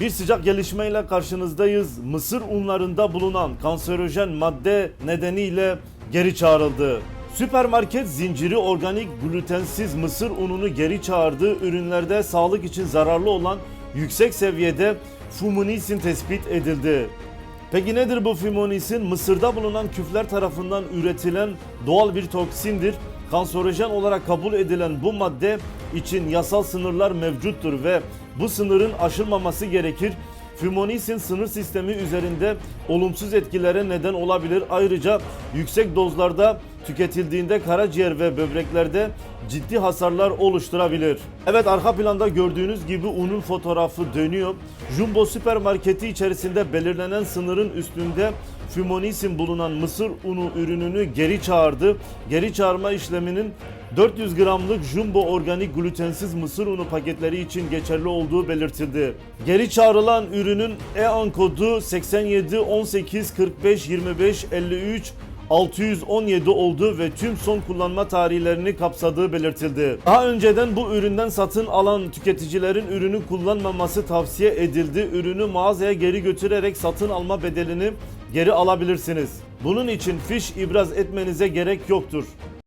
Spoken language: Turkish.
Bir sıcak gelişmeyle karşınızdayız. Mısır unlarında bulunan kanserojen madde nedeniyle geri çağrıldı. Süpermarket zinciri organik glutensiz mısır ununu geri çağırdığı ürünlerde sağlık için zararlı olan yüksek seviyede fumonisin tespit edildi. Peki nedir bu fumonisin? Mısırda bulunan küfler tarafından üretilen doğal bir toksindir. Kanserojen olarak kabul edilen bu madde için yasal sınırlar mevcuttur ve bu sınırın aşılmaması gerekir. Fumonisin sınır sistemi üzerinde olumsuz etkilere neden olabilir. Ayrıca yüksek dozlarda tüketildiğinde karaciğer ve böbreklerde ciddi hasarlar oluşturabilir. Evet arka planda gördüğünüz gibi unun fotoğrafı dönüyor. Jumbo süpermarketi içerisinde belirlenen sınırın üstünde fumonisin bulunan mısır unu ürününü geri çağırdı. Geri çağırma işleminin 400 gramlık jumbo organik glutensiz mısır unu paketleri için geçerli olduğu belirtildi. Geri çağrılan ürünün EAN kodu 87 18 45 25 53 617 oldu ve tüm son kullanma tarihlerini kapsadığı belirtildi. Daha önceden bu üründen satın alan tüketicilerin ürünü kullanmaması tavsiye edildi. Ürünü mağazaya geri götürerek satın alma bedelini geri alabilirsiniz. Bunun için fiş ibraz etmenize gerek yoktur.